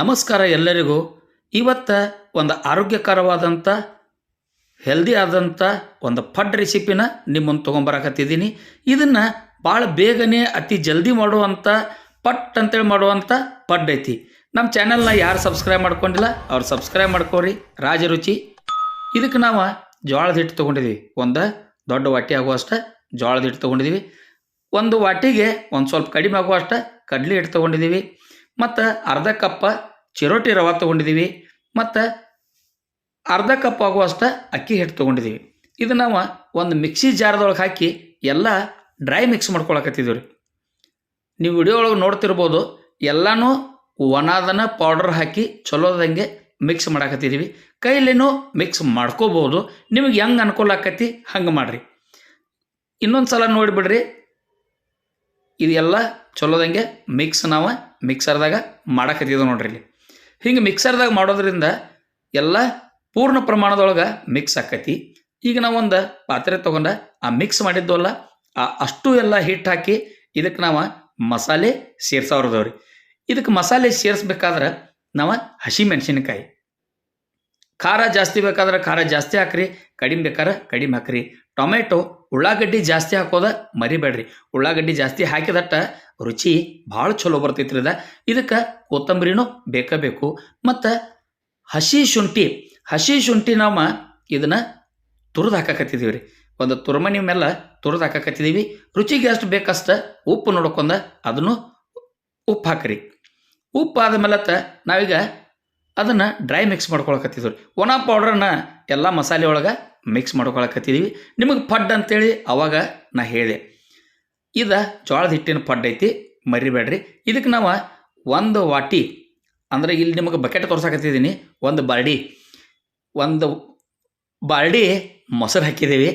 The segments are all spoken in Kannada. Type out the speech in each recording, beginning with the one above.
ನಮಸ್ಕಾರ ಎಲ್ಲರಿಗೂ. ಇವತ್ತು ಒಂದು ಆರೋಗ್ಯಕರವಾದಂಥ ಹೆಲ್ದಿ ಆದಂಥ ಒಂದು ಫಡ್ ರೆಸಿಪಿನ ನಿಮ್ಮನ್ನು ತೊಗೊಂಬರಕತ್ತಿದ್ದೀನಿ. ಇದನ್ನು ಭಾಳ ಬೇಗನೆ ಅತಿ ಜಲ್ದಿ ಮಾಡುವಂಥ ಪಟ್ ಅಂತೇಳಿ ಮಾಡುವಂಥ ಪಡ್ ಐತಿ. ನಮ್ಮ ಚಾನೆಲ್ನ ಯಾರು ಸಬ್ಸ್ಕ್ರೈಬ್ ಮಾಡ್ಕೊಂಡಿಲ್ಲ, ಅವ್ರು ಸಬ್ಸ್ಕ್ರೈಬ್ ಮಾಡ್ಕೊರಿ. ರಾಜರುಚಿ ಇದಕ್ಕೆ ನಾವು ಜೋಳದ ಹಿಟ್ಟು ತೊಗೊಂಡಿದ್ದೀವಿ ಒಂದು ದೊಡ್ಡ ವಾಟಿ ಆಗುವಷ್ಟು ಜೋಳದ ಹಿಟ್ಟು ತೊಗೊಂಡಿದ್ದೀವಿ ಒಂದು ವಾಟಿಗೆ ಒಂದು ಸ್ವಲ್ಪ ಕಡಿಮೆ ಆಗುವಷ್ಟು ಕಡಲೆ ಹಿಟ್ಟು ತೊಗೊಂಡಿದ್ದೀವಿ ಮತ್ತು ಅರ್ಧ ಕಪ್ಪ ಚಿರೋಟಿ ರವೆ ತೊಗೊಂಡಿದ್ದೀವಿ ಮತ್ತು ಅರ್ಧ ಕಪ್ ಆಗುವಷ್ಟು ಅಕ್ಕಿ ಹಿಟ್ಟು ತೊಗೊಂಡಿದ್ದೀವಿ ಇದು ನಾವು ಒಂದು ಮಿಕ್ಸಿ ಜಾರದೊಳಗೆ ಹಾಕಿ ಎಲ್ಲ ಡ್ರೈ ಮಿಕ್ಸ್ ಮಾಡ್ಕೊಳಕತ್ತಿದ್ದೀವಿ ರೀ. ನೀವು ವಿಡಿಯೋ ಒಳಗೆ ನೋಡ್ತಿರ್ಬೋದು, ಎಲ್ಲನೂ ಒಣದನ ಪೌಡರ್ ಹಾಕಿ ಚಲೋದಂಗೆ ಮಿಕ್ಸ್ ಮಾಡಾಕತ್ತಿದ್ದೀವಿ ಕೈಲಿನೂ ಮಿಕ್ಸ್ ಮಾಡ್ಕೋಬೋದು ನಿಮಗೆ ಹೆಂಗೆ ಅನುಕೂಲ ಆಕತಿ ಹಂಗೆ ಮಾಡಿರಿ. ಇನ್ನೊಂದು ಸಲ ನೋಡಿಬಿಡ್ರಿ, ಇದೆಲ್ಲ ಚಲೋದಂಗೆ ಮಿಕ್ಸ್ ನಾವು ಮಿಕ್ಸರ್ದಾಗ ಮಾಡಕತ್ತಿದ್ದೆವು ನೋಡ್ರಿ ಇಲ್ಲಿ. ಹಿಂಗೆ ಮಿಕ್ಸರ್ದಾಗ ಮಾಡೋದ್ರಿಂದ ಎಲ್ಲ ಪೂರ್ಣ ಪ್ರಮಾಣದೊಳಗೆ ಮಿಕ್ಸ್ ಆಕೈತಿ. ಈಗ ನಾವೊಂದು ಪಾತ್ರೆ ತೊಗೊಂಡು ಆ ಮಿಕ್ಸ್ ಮಾಡಿದ್ದವಲ್ಲ, ಆ ಅಷ್ಟು ಎಲ್ಲ ಹಿಟ್ಟು ಹಾಕಿ ಇದಕ್ಕೆ ನಾವು ಮಸಾಲೆ ಸೇರ್ಸೋರ್ದವ್ರಿ ಇದಕ್ಕೆ ಮಸಾಲೆ ಸೇರಿಸ್ಬೇಕಾದ್ರೆ ನಾವು ಹಸಿ ಮೆಣಸಿನಕಾಯಿ ಖಾರ ಜಾಸ್ತಿ ಬೇಕಾದ್ರೆ ಖಾರ ಜಾಸ್ತಿ ಹಾಕ್ರಿ, ಕಡಿಮೆ ಬೇಕಾದ್ರೆ ಕಡಿಮೆ ಹಾಕ್ರಿ. ಟೊಮೆಟೊ, ಉಳ್ಳಾಗಡ್ಡಿ ಜಾಸ್ತಿ ಹಾಕೋದ ಮರಿಬೇಡ್ರಿ. ಉಳ್ಳಾಗಡ್ಡಿ ಜಾಸ್ತಿ ಹಾಕಿದಟ್ಟ ರುಚಿ ಭಾಳ ಚಲೋ ಬರ್ತೈತ್ರಿ ಇದ ಇದಕ್ಕೆ ಕೊತ್ತಂಬರಿನೂ ಬೇಕೇ ಬೇಕು. ಮತ್ತು ಹಸಿ ಶುಂಠಿ ಹಸಿ ಶುಂಠಿ ನಾವು ಇದನ್ನು ತುರಿದು ಹಾಕಕತ್ತಿದ್ದೀವಿ ರೀ ಒಂದು ತುರ್ಮನಿ ಮೇಲೆ ತುರಿದು ಹಾಕಕತ್ತಿದ್ದೀವಿ ರುಚಿಗೆ ಎಷ್ಟು ಬೇಕಷ್ಟ ಉಪ್ಪು ನೋಡ್ಕೊಂಡ ಅದನ್ನು ಉಪ್ಪು ಹಾಕ್ರಿ. ಉಪ್ಪು ಆದಮೇಲೆ ನಾವೀಗ ಅದನ್ನು ಡ್ರೈ ಮಿಕ್ಸ್ ಮಾಡ್ಕೊಳಕತ್ತಿದ್ರು ಒಣ ಪೌಡ್ರನ್ನ ಎಲ್ಲ ಮಸಾಲೆ ಒಳಗೆ ಮಿಕ್ಸ್ ಮಾಡ್ಕೊಳಕತ್ತಿದ್ದೀವಿ ನಿಮಗೆ ಪಡ್ ಅಂತೇಳಿ ಅವಾಗ ನಾ ಹೇಳಿದೆ. ಇದು ಜೋಳದ ಹಿಟ್ಟಿನ ಪಡ್ ಐತಿ, ಮರಿಬೇಡ್ರಿ. ಇದಕ್ಕೆ ನಾವು ಒಂದು ವಾಟಿ, ಅಂದರೆ ಇಲ್ಲಿ ನಿಮಗೆ ಬಕೆಟ್ ತೋರ್ಸಕತ್ತಿದ್ದೀನಿ ಒಂದು ಬಾರ್ಡಿ. ಒಂದು ಬಾರ್ಡಿ ಮೊಸರು ಹಾಕಿದ್ದೀವಿ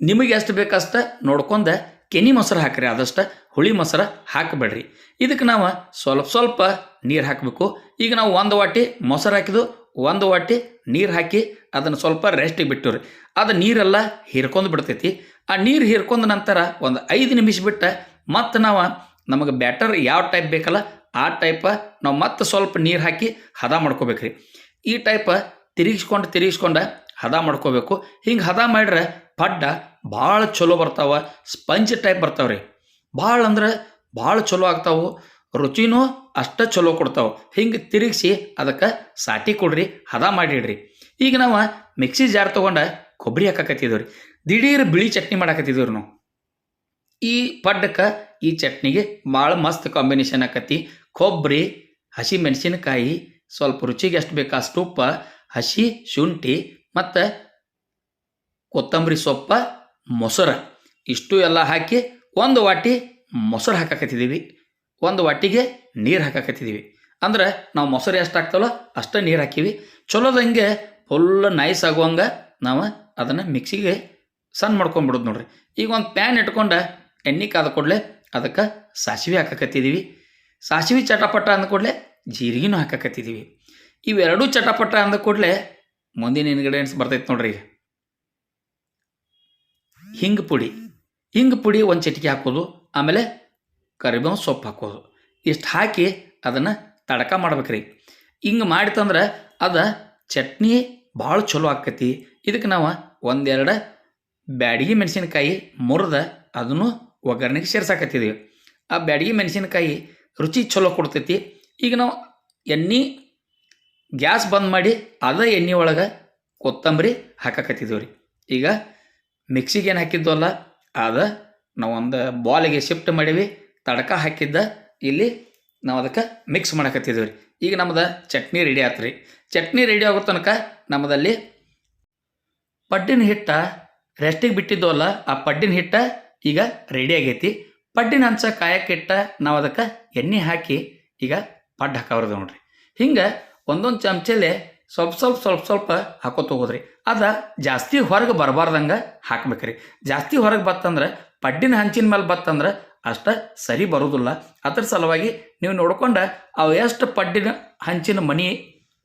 ನಿಮಗೆ ಎಷ್ಟು ಬೇಕಷ್ಟು ನೋಡ್ಕೊಂಡು ಕೆನಿ ಮೊಸರು ಹಾಕ್ರಿ ಆದಷ್ಟು. ಹುಳಿ ಮೊಸರು ಹಾಕಬೇಡ್ರಿ. ಇದಕ್ಕೆ ನಾವು ಸ್ವಲ್ಪ ಸ್ವಲ್ಪ ನೀರು ಹಾಕಬೇಕು. ಈಗ ನಾವು ಒಂದು ವಾಟಿ ಮೊಸರು ಹಾಕಿದ್ದು, ಒಂದು ವಾಟಿ ನೀರು ಹಾಕಿ ಅದನ್ನು ಸ್ವಲ್ಪ ರೆಸ್ಟಿಗೆ ಬಿಟ್ಟು ಅದು ನೀರೆಲ್ಲ ಹೀರ್ಕೊಂಡು ಬಿಡ್ತೈತಿ. ಆ ನೀರು ಹೀರ್ಕೊಂಡ ನಂತರ ಒಂದು ಐದು ನಿಮಿಷ ಬಿಟ್ಟು ಮತ್ತೆ ನಾವು ನಮಗೆ ಬ್ಯಾಟರ್ ಯಾವ ಟೈಪ್ ಬೇಕಲ್ಲ, ಆ ಟೈಪ ನಾವು ಮತ್ತೆ ಸ್ವಲ್ಪ ನೀರು ಹಾಕಿ ಹದ ಮಾಡ್ಕೋಬೇಕ್ರಿ. ಈ ಟೈಪ ತಿರುಗಿಸ್ಕೊಂಡು ತಿರುಗಿಸ್ಕೊಂಡು ಹದ ಮಾಡ್ಕೋಬೇಕು. ಹಿಂಗೆ ಹದ ಮಾಡಿದ್ರೆ ಪಡ್ಡ ಭಾಳ ಚಲೋ ಬರ್ತಾವ, ಸ್ಪಂಜ್ ಟೈಪ್ ಬರ್ತಾವೆ ರೀ ಭಾಳ ಅಂದ್ರೆ ಭಾಳ ಚಲೋ ಆಗ್ತಾವು. ರುಚಿನೂ ಅಷ್ಟ ಚಲೋ ಕೊಡ್ತಾವೆ. ಹಿಂಗೆ ತಿರುಗಿಸಿ ಅದಕ್ಕೆ ಸಾಟಿ ಕೊಡ್ರಿ, ಹದ ಮಾಡಿಡ್ರಿ. ಈಗ ನಾವು ಮಿಕ್ಸಿ ಜಾರ್ ತೊಗೊಂಡು ಕೊಬ್ಬರಿ ಹಾಕಕತ್ತಿದ್ದೇವೆ ರೀ ದಿಢೀರ್ ಬಿಳಿ ಚಟ್ನಿ ಮಾಡಾಕತ್ತಿದ್ದೀವಿ ನಾವು. ಈ ಪಡ್ಡಕ್ಕೆ ಈ ಚಟ್ನಿಗೆ ಭಾಳ ಮಸ್ತ್ ಕಾಂಬಿನೇಷನ್ ಆಕತಿ. ಕೊಬ್ಬರಿ ಹಸಿ ಮೆಣಸಿನಕಾಯಿ, ಸ್ವಲ್ಪ ರುಚಿಗೆ ಎಷ್ಟು ಬೇಕು ಅಷ್ಟು ಉಪ್ಪ ಹಸಿ ಶುಂಠಿ ಮತ್ತು ಕೊತ್ತಂಬರಿ ಸೊಪ್ಪ, ಮೊಸರು. ಇಷ್ಟು ಎಲ್ಲ ಹಾಕಿ ಒಂದು ವಾಟಿ ಮೊಸರು ಹಾಕಕತ್ತಿದ್ದೀವಿ, ಒಂದು ವಾಟಿಗೆ ನೀರು ಹಾಕಕತ್ತಿದ್ದೀವಿ. ಅಂದ್ರೆ ನಾವು ಮೊಸರು ಎಷ್ಟು ಹಾಕ್ತವಲ್ಲ ಅಷ್ಟೇ ನೀರು ಹಾಕೀವಿ. ಚಲೋದಂಗೆ ಫುಲ್ ನೈಸ್ ಆಗುವಂಗೆ ನಾವು ಅದನ್ನು ಮಿಕ್ಸಿಗೆ ಸಣ್ಣ ಮಾಡ್ಕೊಂಬಿಡೋದು ನೋಡ್ರಿ. ಈಗ ಒಂದು ಪ್ಯಾನ್ ಇಟ್ಕೊಂಡು ಎಣ್ಣೆ ಕಾದ ಕೂಡಲೇ ಅದಕ್ಕೆ ಸಾಸಿವೆ ಹಾಕಕತ್ತಿದ್ದೀವಿ. ಸಾಸಿವೆ ಚಟಪಟ ಅಂದ ಕೂಡಲೇ ಜೀರಿಗೆನೂ ಹಾಕಕತ್ತಿದ್ದೀವಿ. ಇವೆರಡೂ ಚಟಪಟ ಅಂದ ಕೂಡಲೇ ಮುಂದಿನ ಇಂಗ್ರೀಡಿಯೆಂಟ್ಸ್ ಬರ್ತೈತೆ ನೋಡ್ರಿ ಹಿಂಗೆ ಪುಡಿ. ಹಿಂಗೆ ಪುಡಿ ಒಂದು ಚಿಟಿಕೆ ಹಾಕೋದು, ಆಮೇಲೆ ಕರಿಬೇವು ಸೊಪ್ಪು ಹಾಕೋದು. ಇಷ್ಟು ಹಾಕಿ ಅದನ್ನು ತಡಕ ಮಾಡ್ಬೇಕ್ರಿ. ಹಿಂಗೆ ಮಾಡಿತಂದ್ರೆ ಅದು ಚಟ್ನಿ ಭಾಳ ಚಲೋ ಆಕತಿ ಇದಕ್ಕೆ ನಾವು ಒಂದೆರಡು ಬ್ಯಾಡಗಿ ಮೆಣಸಿನಕಾಯಿ ಮುರಿದ ಅದನ್ನು ಒಗ್ಗರಣೆಗೆ ಸೇರ್ಸಾಕತ್ತಿದ್ದೀವಿ ಆ ಬ್ಯಾಡಗಿ ಮೆಣಸಿನಕಾಯಿ ರುಚಿ ಚಲೋ ಕೊಡ್ತೈತಿ. ಈಗ ನಾವು ಎಣ್ಣೆ ಗ್ಯಾಸ್ ಬಂದ್ ಮಾಡಿ ಅದ ಎಣ್ಣೆ ಒಳಗೆ ಕೊತ್ತಂಬರಿ ಹಾಕಕತ್ತಿದ್ದೀವಿ ರೀ. ಈಗ ಮಿಕ್ಸಿಗೆ ಏನು ಹಾಕಿದ್ದು ಅದ ನಾವು ಒಂದು ಬಾಲಿಗೆ ಶಿಫ್ಟ್ ಮಾಡೀವಿ, ತಡಕ ಹಾಕಿದ್ದ, ಇಲ್ಲಿ ನಾವು ಅದಕ್ಕೆ ಮಿಕ್ಸ್ ಮಾಡಕತ್ತಿದ್ದೀವಿ ರೀ. ಈಗ ನಮ್ದು ಚಟ್ನಿ ರೆಡಿ ಆಯ್ತು ರೀ ಚಟ್ನಿ ರೆಡಿ ಆಗೋ ತನಕ ನಮ್ಮದಲ್ಲಿ ಪಡ್ಡಿನ ಹಿಟ್ಟ ರೆಸ್ಟಿಗೆ ಬಿಟ್ಟಿದ್ದವಲ್ಲ, ಆ ಪಡ್ಡಿನ ಹಿಟ್ಟ ಈಗ ರೆಡಿ ಆಗೈತಿ. ಪಡ್ಡಿನ ಹಂಚ ಕಾಯಕ್ಕಿಟ್ಟ ನಾವು ಅದಕ್ಕೆ ಎಣ್ಣೆ ಹಾಕಿ ಈಗ ಪಡ್ಡು ಹಾಕಬಾರ್ದು ನೋಡ್ರಿ. ಹಿಂಗೆ ಒಂದೊಂದು ಚಮಚಲೆ ಸ್ವಲ್ಪ ಸ್ವಲ್ಪ ಸ್ವಲ್ಪ ಸ್ವಲ್ಪ ಹಾಕೋತ ಹೋಗೋದ್ರಿ. ಅದು ಜಾಸ್ತಿ ಹೊರಗೆ ಬರಬಾರ್ದಂಗೆ ಹಾಕ್ಬೇಕ್ರಿ. ಜಾಸ್ತಿ ಹೊರಗೆ ಬತ್ತಂದ್ರೆ, ಪಡ್ಡಿನ ಹಂಚಿನ ಮೇಲೆ ಬತ್ತಂದ್ರೆ ಅಷ್ಟ ಸರಿ ಬರೋದಿಲ್ಲ. ಅದ್ರ ಸಲುವಾಗಿ ನೀವು ನೋಡ್ಕೊಂಡು ಅವು ಎಷ್ಟು ಪಡ್ಡಿನ ಹಂಚಿನ ಮನಿ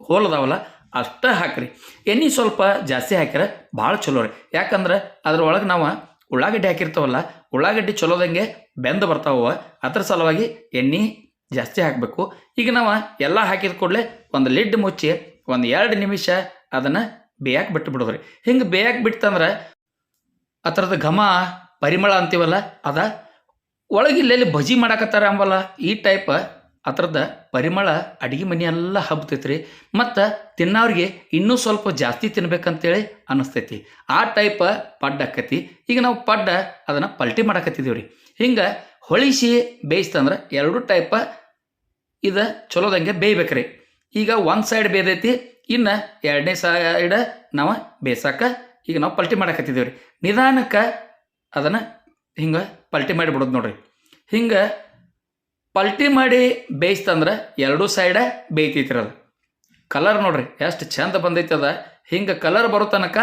ಹೋಲದಾವಲ್ಲ ಅಷ್ಟ ಹಾಕ್ರಿ. ಎಣ್ಣೆ ಸ್ವಲ್ಪ ಜಾಸ್ತಿ ಹಾಕಿರ ಭಾಳ ಚಲೋ ರೀ ಯಾಕಂದ್ರೆ ಅದ್ರೊಳಗೆ ನಾವು ಉಳ್ಳಾಗಡ್ಡಿ ಹಾಕಿರ್ತಾವಲ್ಲ, ಉಳ್ಳಾಗಡ್ಡಿ ಚಲೋದಂಗೆ ಬೆಂದು ಬರ್ತಾವ ಅದ್ರ ಸಲುವಾಗಿ ಎಣ್ಣೆ ಜಾಸ್ತಿ ಹಾಕಬೇಕು. ಈಗ ನಾವು ಎಲ್ಲ ಹಾಕಿದ ಕೂಡಲೇ ಒಂದು ಲಿಡ್ ಮುಚ್ಚಿ ಒಂದು ಎರಡು ನಿಮಿಷ ಅದನ್ನು ಬೇಯಕ್ಕೆ ಬಿಟ್ಟು ಬಿಡೋದ್ರಿ ಹಿಂಗೆ ಬೇಯಕ್ಕೆ ಬಿಟ್ಟಂದ್ರೆ ಆ ಥರದ ಘಮ ಪರಿಮಳ ಅಂತೀವಲ್ಲ, ಅದ ಒಳಗಿಲ್ಲೆಲ್ಲಿ ಭಜಿ ಮಾಡಾಕತ್ತಾರ ಅಂಬಲ್ಲ, ಈ ಟೈಪ್ ಆ ಥರದ ಪರಿಮಳ ಅಡುಗೆ ಮನೆಯೆಲ್ಲ ಎಲ್ಲ ರೀ ಮತ್ತು ತಿನ್ನೋರಿಗೆ ಇನ್ನೂ ಸ್ವಲ್ಪ ಜಾಸ್ತಿ ತಿನ್ಬೇಕಂತೇಳಿ ಅನ್ನಿಸ್ತೈತಿ ಆ ಟೈಪ್ ಪಡ್ಡ ಆಕತಿ. ಈಗ ನಾವು ಪಡ್ಡ ಅದನ್ನು ಪಲ್ಟಿ ಮಾಡಾಕತ್ತಿದ್ದೀವಿ ರೀ ಹಿಂಗೆ ಹೊಳಿಸಿ ಬೇಯಿಸ್ತಂದ್ರೆ ಎರಡು ಟೈಪ ಇದು ಚಲೋದಂಗೆ ಬೇಯ್ಬೇಕ್ರಿ. ಈಗ ಒಂದು ಸೈಡ್ ಬೇದೈತಿ, ಇನ್ನು ಎರಡನೇ ಸೈಡ್ ನಾವು ಬೇಸಾಕ ಈಗ ನಾವು ಪಲ್ಟಿ ಮಾಡಾಕತ್ತಿದ್ದೀವಿ ರೀ ನಿಧಾನಕ್ಕೆ ಅದನ್ನು ಹಿಂಗೆ ಪಲ್ಟಿ ಮಾಡಿ ಬಿಡೋದು ನೋಡ್ರಿ. ಹಿಂಗೆ ಪಲ್ಟಿ ಮಾಡಿ ಬೇಯಿಸ್ತಂದ್ರೆ ಎರಡೂ ಸೈಡ ಬೇಯ್ತೈತಿ ಅದು. ಕಲರ್ ನೋಡ್ರಿ, ಎಷ್ಟು ಚಂದ ಬಂದೈತೆ ಅದ. ಹಿಂಗೆ ಕಲರ್ ಬರೋ ತನಕ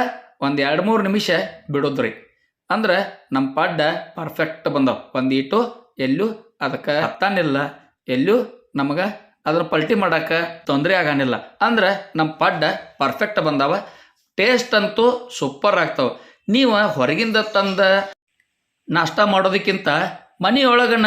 ಒಂದು ಎರಡು ಮೂರು ನಿಮಿಷ ಬಿಡೋದ್ರಿ. ಅಂದ್ರೆ ನಮ್ಮ ಪಡ್ಡ ಪರ್ಫೆಕ್ಟ್ ಬಂದವು. ಒಂದು ಇಟ್ಟು, ಎಲ್ಲೂ ಅದಕ್ಕೆ ಹತ್ತಾನಿಲ್ಲ, ಎಲ್ಲೂ ನಮಗೆ ಅದನ್ನ ಪಲ್ಟಿ ಮಾಡಕ್ಕೆ ತೊಂದರೆ ಆಗಾನಿಲ್ಲ ಅಂದ್ರೆ ನಮ್ಮ ಪಡ್ಡ ಪರ್ಫೆಕ್ಟ್ ಬಂದಾವ ಟೇಸ್ಟ್ ಅಂತೂ ಸೂಪರ್ ಆಗ್ತಾವ. ನೀವು ಹೊರಗಿಂದ ತಂದ ನಾಷ್ಟ ಮಾಡೋದಕ್ಕಿಂತ ಮನೆಯೊಳಗನ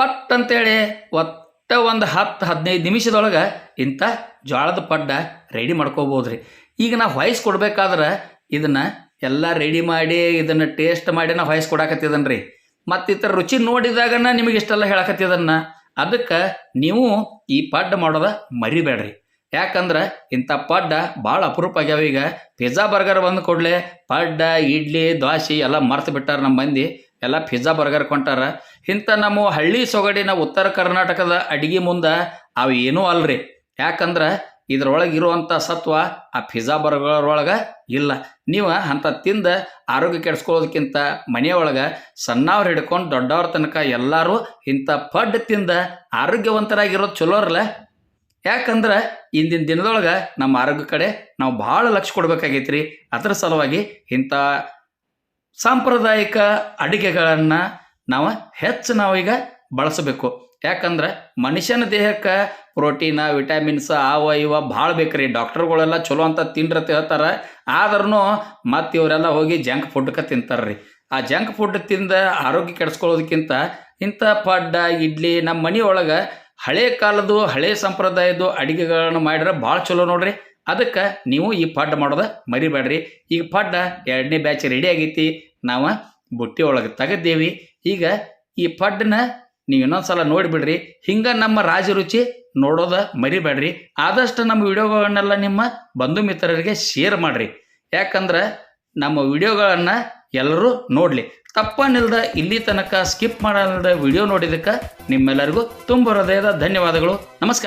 ಪಟ್ ಅಂತೇಳಿ ಒಟ್ಟ ಒಂದು ಹತ್ತು, ಹದಿನೈದು ನಿಮಿಷದೊಳಗೆ ಇಂಥ ಜೋಳದ ಪಡ್ಡ ರೆಡಿ ಮಾಡ್ಕೋಬೋದು ರೀ ಈಗ ನಾವು ಹೊಯ್ಸ್ ಕೊಡ್ಬೇಕಾದ್ರೆ ಇದನ್ನು ಎಲ್ಲ ರೆಡಿ ಮಾಡಿ, ಇದನ್ನು ಟೇಸ್ಟ್ ಮಾಡಿ ನಾವು ಹೊಯ್ಸ್ ಕೊಡಾಕತ್ತಿದ್ದನ್ರಿ ಮತ್ತು ಈ ರುಚಿ ನೋಡಿದಾಗನ ನಿಮಗೆ ಇಷ್ಟೆಲ್ಲ ಹೇಳಕತ್ತಿದನ್ನ. ಅದಕ್ಕೆ ನೀವು ಈ ಪಡ್ಡ ಮಾಡೋದ ಮರಿಬೇಡ್ರಿ. ಯಾಕಂದ್ರೆ ಇಂಥ ಪಡ್ಡ ಭಾಳ ಅಪರೂಪ ಆಗ್ಯಾವ ಈಗ. ಪಿಜ್ಜಾ ಬರ್ಗರ್ ಬಂದು ಕೊಡಲೆ ಪಡ್ಡ ಇಡ್ಲಿ, ದ್ವಾಸೆ ಎಲ್ಲ ಮರ್ತು ಬಿಟ್ಟಾರ ನಮ್ಮ ಮಂದಿ. ಎಲ್ಲ ಪಿಜ್ಜಾ ಬರ್ಗರ್ ಕೊಂಟಾರ. ಇಂಥ ನಮ್ಮ ಹಳ್ಳಿ ಸೊಗಡಿನ ಉತ್ತರ ಕರ್ನಾಟಕದ ಅಡಿಗೆ ಮುಂದೆ ಅವು ಏನೂ ಅಲ್ರಿ. ಯಾಕಂದ್ರೆ ಇದ್ರೊಳಗೆ ಇರುವಂಥ ಸತ್ವ ಆ ಪಿಜ್ಜಾ ಬರ್ಗರೊಳಗೆ ಇಲ್ಲ. ನೀವು ಅಂಥ ತಿಂದ ಆರೋಗ್ಯ ಕೆಡಿಸ್ಕೊಳ್ಳೋದಕ್ಕಿಂತ ಮನೆಯೊಳಗೆ ಸಣ್ಣವ್ರು ಹಿಡ್ಕೊಂಡು ದೊಡ್ಡವ್ರ ತನಕ ಎಲ್ಲರೂ ಇಂಥ ಪಡ್ ತಿಂದ ಆರೋಗ್ಯವಂತರಾಗಿರೋದು ಚಲೋರಲ್ಲ ಯಾಕಂದ್ರೆ ಇಂದಿನ ದಿನದೊಳಗೆ ನಮ್ಮ ಆರೋಗ್ಯ ಕಡೆ ನಾವು ಭಾಳ ಲಕ್ಷ ಕೊಡಬೇಕಾಗೈತ್ರಿ. ಅದರ ಸಲುವಾಗಿ ಇಂಥ ಸಾಂಪ್ರದಾಯಿಕ ಅಡುಗೆಗಳನ್ನು ನಾವು ಹೆಚ್ಚು ನಾವೀಗ ಬಳಸಬೇಕು. ಯಾಕಂದ್ರೆ ಮನುಷ್ಯನ ದೇಹಕ್ಕೆ ಪ್ರೋಟೀನ ವಿಟಮಿನ್ಸ್ ಆವ ಇವ ಭಾಳ ಬೇಕ್ರಿ. ಡಾಕ್ಟರ್ಗಳೆಲ್ಲ ಚಲೋ ಅಂತ ತಿನ್ರಿ ಅಂತ ಹೇಳ್ತಾರೆ ಆದ್ರೂ ಮತ್ತೆ ಇವರೆಲ್ಲ ಹೋಗಿ ಜಂಕ್ ಫುಡ್ಕ ತಿಂತಾರ್ರಿ. ಆ ಜಂಕ್ ಫುಡ್ ತಿಂದ ಆರೋಗ್ಯ ಕೆಡಿಸ್ಕೊಳ್ಳೋದಕ್ಕಿಂತ ಇಂಥ ಪಡ್ಡ, ಇಡ್ಲಿ ನಮ್ಮ ಮನೆಯೊಳಗೆ ಹಳೆ ಕಾಲದ್ದು, ಹಳೆ ಸಂಪ್ರದಾಯದ್ದು ಅಡಿಗೆಗಳನ್ನು ಮಾಡಿದ್ರೆ ಭಾಳ ಚಲೋ ನೋಡ್ರಿ. ಅದಕ್ಕೆ ನೀವು ಈ ಪಡ್ಡ ಮಾಡೋದ ಮರಿಬೇಡ್ರಿ ಈಗ ಪಡ್ಡ ಎರಡನೇ ಬ್ಯಾಚ್ ರೆಡಿ ಆಗೈತಿ. ನಾವು ಬುಟ್ಟಿ ಒಳಗೆ ತೆಗೆದೇವಿ. ಈಗ ಈ ಪಡ್ಡನ ನೀವು ಇನ್ನೊಂದ್ಸಲ ನೋಡಿಬಿಡ್ರಿ. ಹಿಂಗೆ ನಮ್ಮ ರಾಜರುಚಿ ನೋಡೋದ ಮರಿಬೇಡ್ರಿ. ಆದಷ್ಟು ನಮ್ಮ ವಿಡಿಯೋಗಳನ್ನೆಲ್ಲ ನಿಮ್ಮ ಬಂಧು ಮಿತ್ರರಿಗೆ ಶೇರ್ ಮಾಡಿರಿ. ಯಾಕಂದ್ರೆ ನಮ್ಮ ವಿಡಿಯೋಗಳನ್ನು ಎಲ್ಲರೂ ನೋಡಲಿ. ತಪ್ಪನಿಲ್ದ ಇಲ್ಲಿ ತನಕ ಸ್ಕಿಪ್ ಮಾಡಲ್ದ ವಿಡಿಯೋ ನೋಡಿದ್ದಕ್ಕೆ ನಿಮ್ಮೆಲ್ಲರಿಗೂ ತುಂಬ ಹೃದಯದ ಧನ್ಯವಾದಗಳು. ನಮಸ್ಕಾರ.